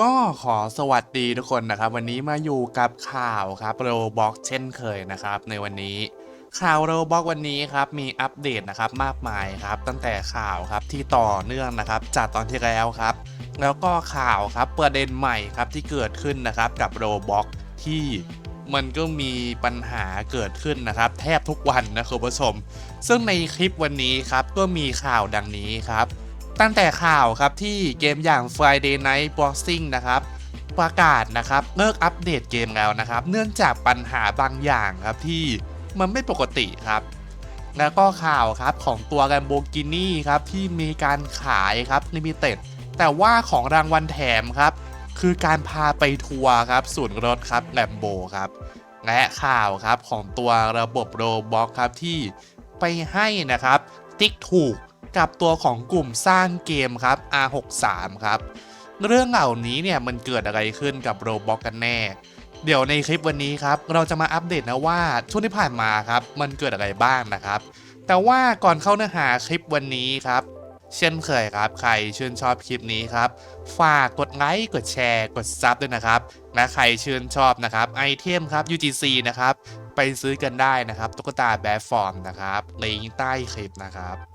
ก็ขอสวัสดีทุกคนนะครับ วันนี้มาอยู่กับข่าวครับโรบ็อกเช่นเคยนะครับ ในวันนี้ข่าวโรบ็อกวันนี้ครับมีอัปเดตนะครับมากมายครับ ตั้งแต่ข่าวครับที่ต่อเนื่องนะครับจากตอนที่แล้วครับ แล้วก็ข่าวครับประเด็นใหม่ครับที่เกิดขึ้นนะครับกับโรบ็อกที่มันก็มีปัญหาเกิดขึ้นนะครับ แทบทุกวันนะคุณผู้ชม ซึ่งในคลิปวันนี้ครับก็มีข่าวดังนี้ครับ ตั้งแต่ข่าวครับที่เกมอย่าง Friday Night Boxing นะครับประกาศนะครับเลิกอัปเดตเกมแล้วนะครับ เนื่องจากปัญหาบางอย่างครับที่มันไม่ปกติครับ แล้วก็ข่าวครับของตัว Lamborghini ครับที่มีการขายครับ Limited แต่ว่าของรางวัลแถมครับ คือการพาไปทัวร์ครับศูนย์รถครับแลมโบครับ และข่าวครับของตัวระบบโรบ็อกครับที่ไปให้นะครับ ติ๊กถูก กับตัวของกลุ่มสร้างเกมครับ R63 ครับ เรื่องเหล่านี้เนี่ยมันเกิดอะไรขึ้นกับโรบ็อกกันแน่ เดี๋ยวในคลิปวันนี้ครับ เราจะมาอัปเดตนะว่าช่วงที่ผ่านมาครับ มันเกิดอะไรบ้างนะครับ แต่ว่าก่อนเข้าเนื้อหาคลิปวันนี้ครับเช่นเคยครับ ใครชื่นชอบคลิปนี้ครับ ฝากกดไลค์ กดแชร์ กดซับด้วยนะครับ และใครชื่นชอบนะครับไอเทมครับ UGC นะครับ ไปซื้อกันได้นะครับ ตุ๊กตาแบฟอร์มนะครับลิงก์ใต้คลิปนะครับ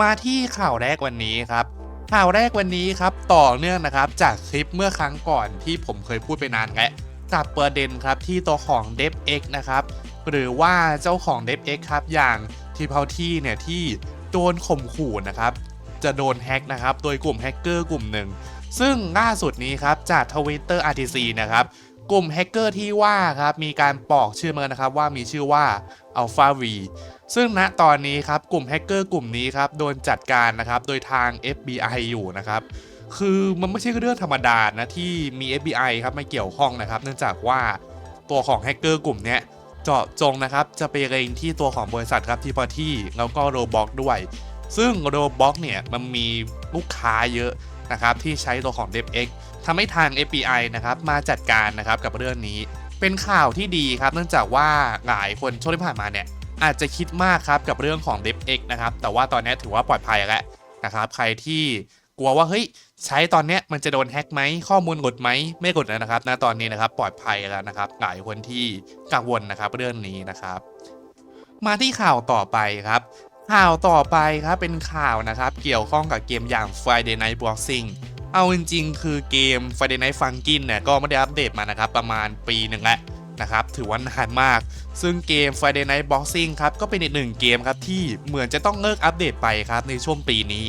มาที่ข่าวแรกวันนี้ครับข่าวแรกวันนี้ครับต่อเนื่องนะครับจากคลิปเมื่อครั้งก่อนที่ผมเคยพูดไปนานแล้วกับประเด็นครับที่ตัวของ d e v x นะครับหรือว่าเจ้าของ d e v x ครับอย่างทีพาวที่เนี่ยที่โดนข่มขู่นะครับจะโดนแฮ็กนะครับโดยกลุ่มแฮกเกอร์กลุ่มหนึ่งซึ่งล่าสุดนี้ครับจาก Twitter RTC นะครับกลุ่มแฮกเกอร์ที่ว่าครับมีการปอกชื่อมานะครับว่ามีชื่อว่า Alpha V ซึ่งณตอนนี้ครับกลุ่มแฮกเกอร์กลุ่มนี้ครับโดนจัดการนะครับโดยทาง FBI อยู่นะครับคือมันไม่ใช่เรื่องธรรมดานะที่มี FBI ครับมาเกี่ยวข้องนะครับเนื่องจากว่าตัวของแฮกเกอร์กลุ่มนี้เจาะจงนะครับจะไปเร็งที่ตัวของบริษัทครับที่พอที่แล้วก็โรบ็อกด้วย ซึ่งโรบ็อกเนี่ยมันมีลูกค้าเยอะนะครับที่ใช้ตัวของ DevX ทำให้ทาง FBI นะครับมาจัดการนะครับกับเรื่องนี้ เป็นข่าวที่ดีครับเนื่องจากว่าหลายคนช่วงที่ผ่านมาเนี่ย อาจจะคิดมากครับกับเรื่องของ DevX นะครับแต่ว่าตอนนี้ถือว่าปลอดภัยแล้วนะครับใครที่กลัวว่าเฮ้ยใช้ตอนนี้มันจะโดนแฮ็กไหมข้อมูลหลุดไหมไม่หลุดแล้วนะครับณตอนนี้นะครับปลอดภัยแล้วนะครับหลายคนที่กังวลนะครับเรื่องนี้นะครับ มาที่ข่าวต่อไปครับข่าวต่อไปครับเป็นข่าวนะครับเกี่ยวข้องกับเกมอย่าง Friday Night Boxing เอาจริงๆคือเกม Friday Night Funkin เนี่ยก็ไม่ได้อัปเดตมานะครับประมาณปีหนึ่งแล้ว นะครับถือว่านานมาก ซึ่งเกม Friday Night Boxing ครับก็เป็นอีกหนึ่งเกมครับที่เหมือนจะต้องเลิกอัปเดตไปครับในช่วงปีนี้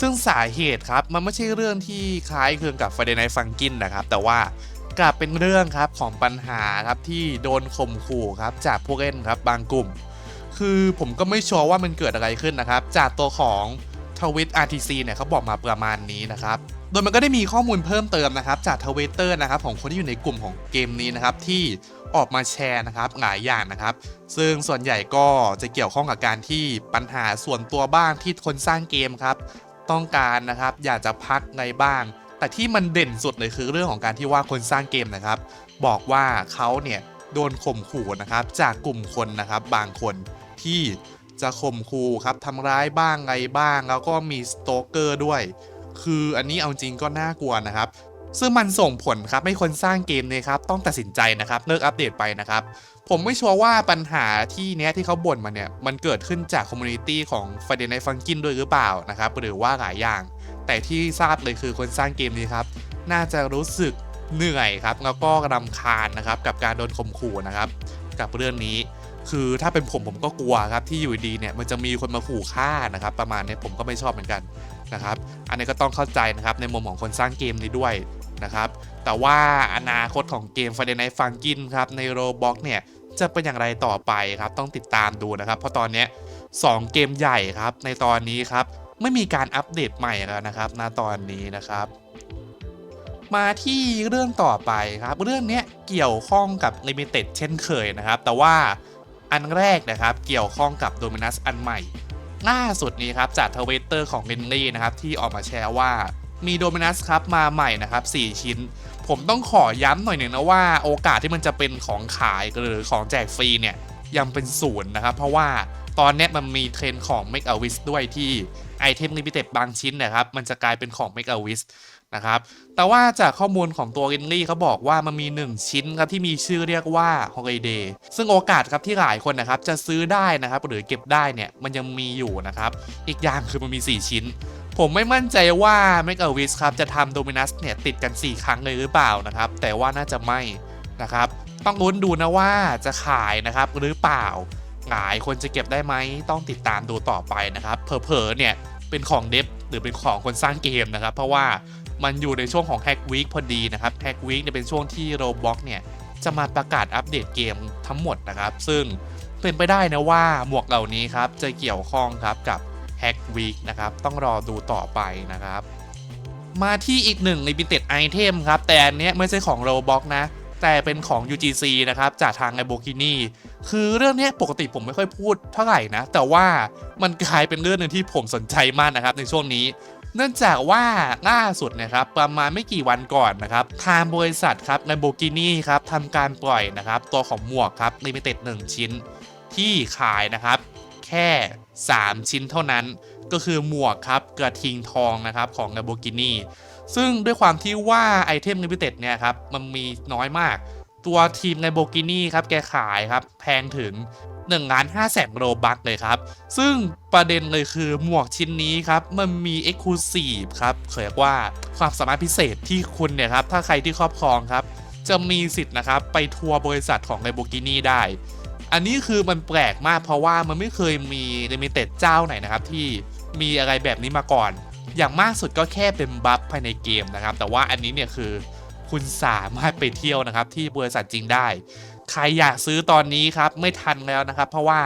ซึ่งสาเหตุครับมันไม่ใช่เรื่องที่คล้ายคลึงกับ Friday Night Funkin นะครับแต่ว่ากลับเป็นเรื่องครับของปัญหาครับที่โดนข่มขู่ครับจากผู้เล่นครับบางกลุ่ม คือผมก็ไม่ชัวร์ว่ามันเกิดอะไรขึ้นนะครับ จากตัวของทวิต RTC เนี่ยเขาบอกมาประมาณนี้นะครับ โดยมันก็ได้มีข้อมูลเพิ่มเติมนะครับ จากทวิตเตอร์นะครับของคนที่อยู่ในกลุ่มของเกมนี้นะครับที่ ออกมาแชร์นะครับหลายอย่างนะครับ ซึ่งส่วนใหญ่ก็จะเกี่ยวข้องกับการที่ปัญหาส่วนตัวบ้างที่คนสร้างเกมครับ ต้องการนะครับอยากจะพักในบ้าง แต่ที่มันเด่นสุดเลยคือเรื่องของการที่ว่าคนสร้างเกมนะครับ บอกว่าเขาเนี่ยโดนข่มขู่นะครับจากกลุ่มคนนะครับบางคนที่จะข่มขู่ครับทำร้ายบ้างไงบ้าง แล้วก็มีสโตเกอร์ด้วย คืออันนี้เอาจริงก็น่ากลัวนะครับ ซึ่งมันส่งผลครับให้คนสร้างเกมเนี่ยครับต้องตัดสินใจนะครับเลิกอัปเดตไปนะครับผมไม่ชัวร์ว่าปัญหาที่เนี้ยที่เขาบ่นมาเนี่ยมันเกิดขึ้นจากคอมมูนิตี้ของ Friday Night Funkin ด้วยหรือเปล่านะครับหรือว่าหลายอย่าง แต่ที่ทราบเลยคือคนสร้างเกมนี้ครับน่าจะรู้สึกเหนื่อยครับแล้วก็รำคาญนะครับกับการโดนข่มขู่นะครับกับเรื่องนี้คือถ้าเป็นผมผมก็กลัวครับที่อยู่ดีเนี่ยมันจะมีคนมาขู่ฆ่านะครับประมาณเนี้ยผมก็ไม่ชอบเหมือนกันนะครับอันนี้ก็ต้องเข้าใจนะครับในมุมของคนสร้างเกมนี้ด้วย นะครับ แต่ว่าอนาคตของเกม Friday Night Funkin ครับใน Roblox เนี่ยจะเป็นอย่างไรต่อไปครับต้องติดตามดูนะครับ เพราะตอนนี้ยสองเกมใหญ่ครับในตอนนี้ครับไม่มีการอัปเดตใหม่แล้วนะครับณตอนนี้นะครับ มาที่เรื่องต่อไปครับ เรื่องนี้เกี่ยวข้องกับ Limited เช่นเคยนะครับ แต่ว่าอันแรกนะครับเกี่ยวข้องกับ Dominus อันใหม่ล่าสุดนี้ครับจากทวิตเตอร์ของลินลี่นะครับที่ออกมาแชร์ว่า มีโดมินัสครับมาใหม่นะครับ 4 ชิ้น ผมต้องขอย้ำหน่อยหนึ่งนะว่าโอกาสที่มันจะเป็นของขายหรือของแจกฟรีเนี่ยยังเป็นศูนย์นะครับ เพราะว่าตอนนี้มันมีเทรนของ Make a Wish ด้วยที่ไอเทมลิมิเต็ดบางชิ้นนะครับ มันจะกลายเป็นของ Make a Wish นะครับ แต่ว่าจากข้อมูลของตัวลินลี่เขาบอกว่ามันมี 1 ชิ้นครับที่มีชื่อเรียกว่า Holiday ซึ่งโอกาสครับที่หลายคนนะครับจะซื้อได้นะครับ หรือเก็บได้เนี่ยมันยังมีอยู่นะครับ อีกอย่างคือมันมี 4 ชิ้น ผมไม่มั่นใจว่า m a ก e วิสครับจะทำโดมินัสเนี่ยติดกัน 4 ครั้งเลยหรือเปล่านะครับ แต่ว่าน่าจะไม่นะครับ ต้องลุ้นดูนะว่าจะขายนะครับหรือเปล่าหลายคนจะเก็บได้ไหมต้องติดตามดูต่อไปนะครับเผลอๆเนี่ยเป็นของเดฟหรือเป็นของคนสร้างเกมนะครับ เพราะว่ามันอยู่ในช่วงของแฮกวีคพอดีนะครับแฮกวีคเนี่ยเป็นช่วงที่โรบ็อกเนี่ยจะมาประกาศอัปเดตเกมทั้งหมดนะครับ ซึ่งเป็นไปได้นะว่าหมวกเหล่านี้ครับจะเกี่ยวข้องครับกับ แฮกวีคนะครับ ต้องรอดูต่อไปนะครับ มาที่อีกหนึ่ง limited item ครับ แต่อันเนี้ยไม่ใช่ของ Roblox นะ แต่เป็นของ UGC นะครับ จากทาง Lamborghini คือเรื่องเนี้ยปกติผมไม่ค่อยพูดเท่าไหร่นะ แต่ว่ามันกลายเป็นเรื่องหนึงที่ผมสนใจมากนะครับในช่วงนี้เนื่องจากว่าล่าสุดนะครับประมาณไม่กี่วันก่อนนะครับทางบริษัทครับ Lamborghini ครับทำการปล่อยนะครับตัวของหมวกครับ limited 1ชิ้นที่ขายนะครับ ค่ 3 ชิ้นเท่านั้น ก็คือหมวกครับกระทิงทองนะครับของ Lamborghini ซึ่งด้วยความที่ว่าไอเทม Limited เนี่ยครับ มันมีน้อยมาก ตัวทีม Lamborghini ครับ แกขายครับ แพงถึง1ล้าน5แสนโรบัคเลยครับ ซึ่งประเด็นเลยคือหมวกชิ้นนี้ครับ มันมี Exclusive ครับเรียกว่าความสามารถพิเศษที่คุณเนี่ยครับ ถ้าใครที่ครอบครองครับ จะมีสิทธิ์นะครับ ไปทัวร์บริษัทของ Lamborghini ได้ อันนี้คือมันแปลกมากเพราะว่ามันไม่เคยมีลิมิเต็ดเจ้าไหนนะครับที่มีอะไรแบบนี้มาก่อน อย่างมากสุดก็แค่เป็นบัฟภายในเกมนะครับ แต่ว่าอันนี้เนี่ยคือคุณสามารถไปเที่ยวนะครับ ที่บริษัทจริงได้ ใครอยากซื้อตอนนี้ครับไม่ทันแล้วนะครับ เพราะว่า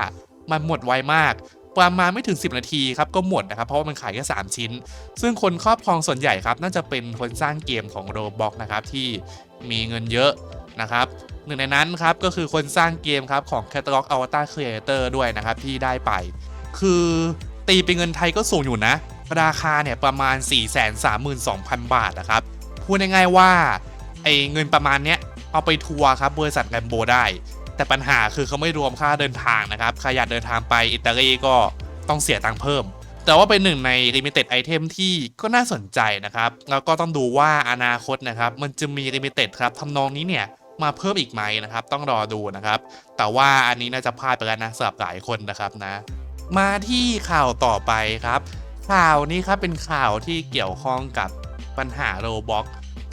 มันหมดไวมากประมาณไม่ถึง 10 นาทีครับก็หมดนะครับ เพราะว่ามันขายแค่3ชิ้น ซึ่งคนครอบครองส่วนใหญ่ครับ น่าจะเป็นคนสร้างเกมของ Roblox นะครับที่มีเงินเยอะ นะครับหนึ่งในนั้นครับก็คือคนสร้างเกมครับของ Catalog Avatar Creator ด้วยนะครับที่ได้ไป คือตีเป็นเงินไทยก็สูงอยู่นะ ราคาเนี่ยประมาณ 432,000 บาทนะครับ พูดง่ายๆว่าไอเงินประมาณเนี้ยเอาไปทัวร์ครับบริษัทแลมโบได้ แต่ปัญหาคือเขาไม่รวมค่าเดินทางนะครับใครอยากเดินทางไปอิตาลีก็ต้องเสียตังค์เพิ่ม แต่ว่าเป็นหนึ่งใน Limited Item ที่ก็น่าสนใจนะครับ แล้วก็ต้องดูว่าอนาคตนะครับมันจะมี Limited ครับทำนองนี้เนี่ย มาเพิ่มอีกไหมนะครับ ต้องรอดูนะครับ แต่ว่าอันนี้น่าจะพลาดไปแล้วนะสำหรับหลายคนนะครับนะ มาที่ข่าวต่อไปครับ ข่าวนี้ครับเป็นข่าวที่เกี่ยวข้องกับปัญหาโรบ็อก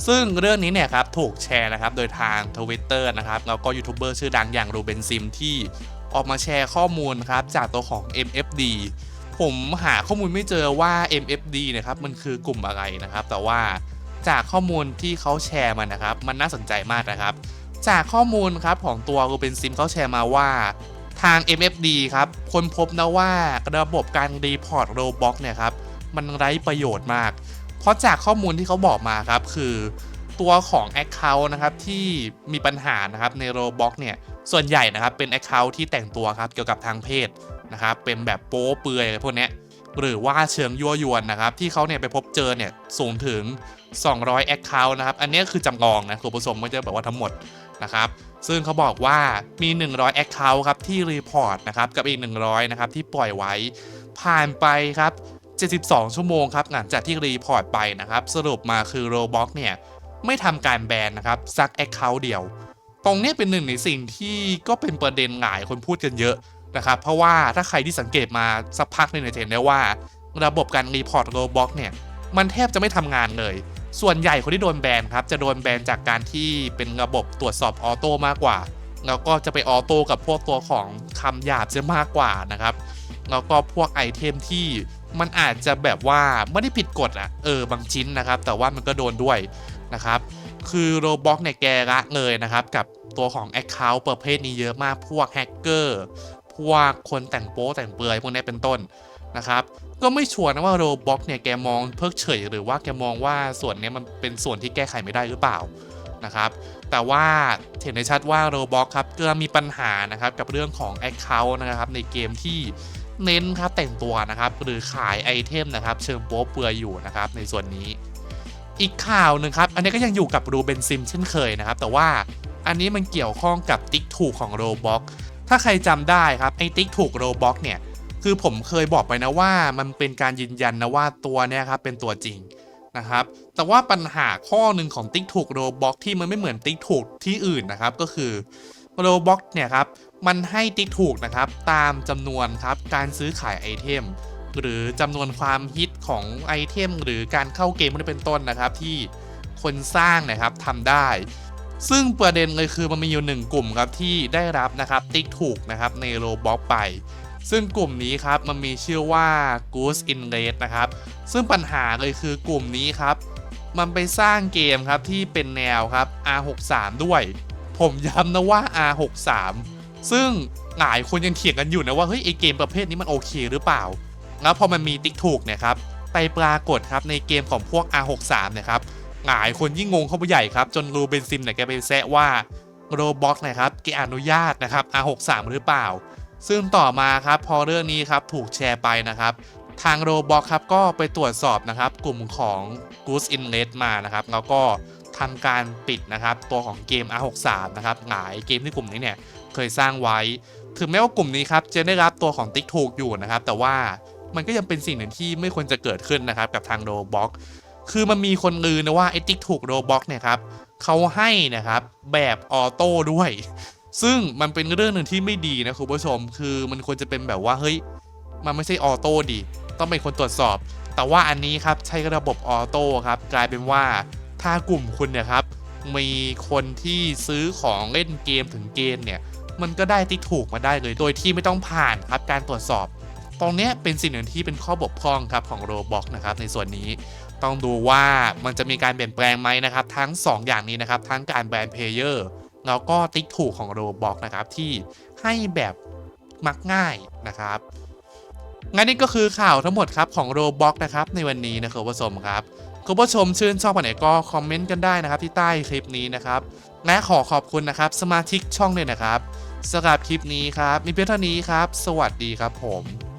ซึ่งเรื่องนี้เนี่ยครับถูกแชร์นะครับโดยทาง Twitter นะครับแล้วก็ยูทูบเบอร์ชื่อดังอย่างรูเบนซิมที่ออกมาแชร์ข้อมูลครับจากตัวของ MFD ผมหาข้อมูลไม่เจอว่า MFD นะครับมันคือกลุ่มอะไรนะครับ แต่ว่าจากข้อมูลที่เขาแชร์มานะครับ มันน่าสนใจมากนะครับ จากข้อมูลครับของตัวรูเบนซิมเขาแชร์มาว่าทาง MFD ครับค้นพบนะว่าระบบการรีพอร์ตโรบ็อกเนี่ยครับมันไร้ประโยชน์มาก เพราะจากข้อมูลที่เขาบอกมาครับคือตัวของ Account นะครับที่มีปัญหานะครับใน Roblox เนี่ยส่วนใหญ่นะครับเป็น Account ที่แต่งตัวครับเกี่ยวกับทางเพศนะครับเป็นแบบโป๊เปือยพวกนี้หรือว่าเชิงยั่วยวนนะครับที่เขาเนี่ยไปพบเจอเนี่ยสูงถึง 200 Account นะครับอันนี้คือจำลองนะคุณผู้ชมไม่ใช่แบบว่าทั้งหมด นะครับซึ่งเขาบอกว่ามี 100 Account ครับที่รีพอร์ตนะครับกับอีก 100นะครับที่ปล่อยไว้ผ่านไปครับ 72 ชั่วโมงครับหลังจากที่รีพอร์ตไปนะครับ สรุปมาคือ Roblox เนี่ยไม่ทำการแบนนะครับสัก Account เดียว ตรงนี้เป็นหนึ่งในสิ่งที่ก็เป็นประเด็นหลายคนพูดกันเยอะนะครับ เพราะว่าถ้าใครที่สังเกตมาสักพักนึงเนี่ยจะเห็นได้ว่า ระบบการรีพอร์ต Roblox เนี่ยมันแทบจะไม่ทำงานเลย ส่วนใหญ่คนที่โดนแบนครับจะโดนแบนจากการที่เป็นระบบตรวจสอบออโต้มากกว่า แล้วก็จะไปออโต้กับพวกตัวของคำหยาบจะมากกว่านะครับแล้วก็พวกไอเทมที่มันอาจจะแบบว่าไม่ได้ผิดกฎอะเออบางชิ้นนะครับ แต่ว่ามันก็โดนด้วยนะครับ คือโรบ็อกเนี่ยแกละเลยนะครับกับตัวของ Account ประเภทนี้เยอะมากพวกแฮกเกอร์พวกคนแต่งโป๊แต่งเปลือยพวกนี้เป็นต้นนะครับ ก็ไม่ชัวร์นะว่าโรบ็อกเนี่ยแกมองเพิกเฉย หรือว่าแกมองว่าส่วนนี้มันเป็นส่วนที่แก้ไขไม่ได้หรือเปล่านะครับแต่ว่าเห็นได้ชัดว่าโรบ็อกครับก็มีปัญหานะครับกับเรื่องของ Account นะครับในเกมที่เน้นครับแต่งตัวนะครับหรือขายไอเทมนะครับเชิงโป๊เปลือยอยู่นะครับในส่วนนี้ อีกข่าวหนึ่งครับอันนี้ก็ยังอยู่กับรูเบนซิมเช่นเคยนะครับแต่ว่าอันนี้มันเกี่ยวข้องกับติ๊กถูกของโรบ็อกถ้าใครจำได้ครับไอ้ติ๊กถูกโรบ็อกเนี่ย คือผมเคยบอกไปนะว่ามันเป็นการยืนยันนะว่าตัวเนี่ยครับเป็นตัวจริงนะครับ แต่ว่าปัญหาข้อหนึ่งของ TikTok Roblox ที่มันไม่เหมือน TikTok ที่อื่นนะครับก็คือ Roblox เนี่ยครับมันให้ TikTok นะครับตามจำนวนครับการซื้อขายไอเทมหรือจำนวนความฮิตของไอเทมหรือการเข้าเกมพวกนี้เป็นต้นนะครับที่คนสร้างนะครับทำได้ ซึ่งประเด็นเลยคือมันมีอยู่หนึ่งกลุ่มครับที่ได้รับนะครับติ๊กถูกนะครับในโรบ็อกไป ซึ่งกลุ่มนี้ครับมันมีชื่อว่า Goose in Red นะครับ ซึ่งปัญหาเลยคือกลุ่มนี้ครับ มันไปสร้างเกมครับที่เป็นแนวครับ R63 ด้วย ผมย้ำนะว่า R63 ซึ่งหลายคนยังเถียงกันอยู่นะว่าเฮ้ยไอเกมประเภทนี้มันโอเคหรือเปล่า แล้วพอมันมีติ๊กถูกเนี่ยครับไปปรากฏครับในเกมของพวก R63 เนี่ยครับหลายคนยิ่งงงเข้าไปใหญ่ครับ จนรูเบนซิมเนี่ยแกไปแซะว่าโรบ็อกนะครับแกอนุญาตนะครับ R63 หรือเปล่า ซึ่งต่อมาครับพอเรื่องนี้ครับถูกแชร์ไปนะครับทางโรบ็อกครับก็ไปตรวจสอบนะครับกลุ่มของ Goose in Red มานะครับแล้วก็ทำการปิดนะครับตัวของเกม R63 นะครับหลายเกมที่กลุ่มนี้เนี่ยเคยสร้างไว้ ถึงแม้ว่ากลุ่มนี้ครับจะได้รับตัวของ TikTok อยู่นะครับแต่ว่ามันก็ยังเป็นสิ่งหนึ่งที่ไม่ควรจะเกิดขึ้นนะครับกับทางโรบ็อกคือมันมีคนลือนะว่าไอ้ติ๊กถูกโรบ็อกเนี่ยครับเขาให้นะครับแบบออโต้ด้วย ซึ่งมันเป็นเรื่องหนึ่งที่ไม่ดีนะคุณผู้ชม คือมันควรจะเป็นแบบว่าเฮ้ยมันไม่ใช่ออโต้ดิต้องเป็นคนตรวจสอบ แต่ว่าอันนี้ครับใช้ระบบออโต้ครับกลายเป็นว่าถ้ากลุ่มคุณเนี่ยครับมีคนที่ซื้อของเล่นเกมถึงเกณฑ์เนี่ยมันก็ได้ติ๊กถูกมาได้เลย โดยที่ไม่ต้องผ่านครับการตรวจสอบ ตรงนี้เป็นสิ่งหนึ่งที่เป็นข้อบกพร่องครับของโรบ็อกนะครับในส่วนนี้ต้องดูว่ามันจะมีการเปลี่ยนแปลงไหมนะครับ ทั้ง 2 อย่างนี้นะครับ ทั้งการแบนเพลเยอร์ แล้วก็ติ๊กถูกของโรบ็อกนะครับที่ให้แบบมักง่ายนะครับงั้นนี่ก็คือข่าวทั้งหมดครับของโรบ็อกนะครับในวันนี้นะครับคุณผู้ชมครับคุณผู้ชมชื่นชอบกันไหนก็คอมเมนต์กันได้นะครับที่ใต้คลิปนี้นะครับและขอขอบคุณนะครับสมาชิกช่องเลยนะครับสำหรับคลิปนี้ครับมีเพียงเท่านี้ครับ สวัสดีครับผม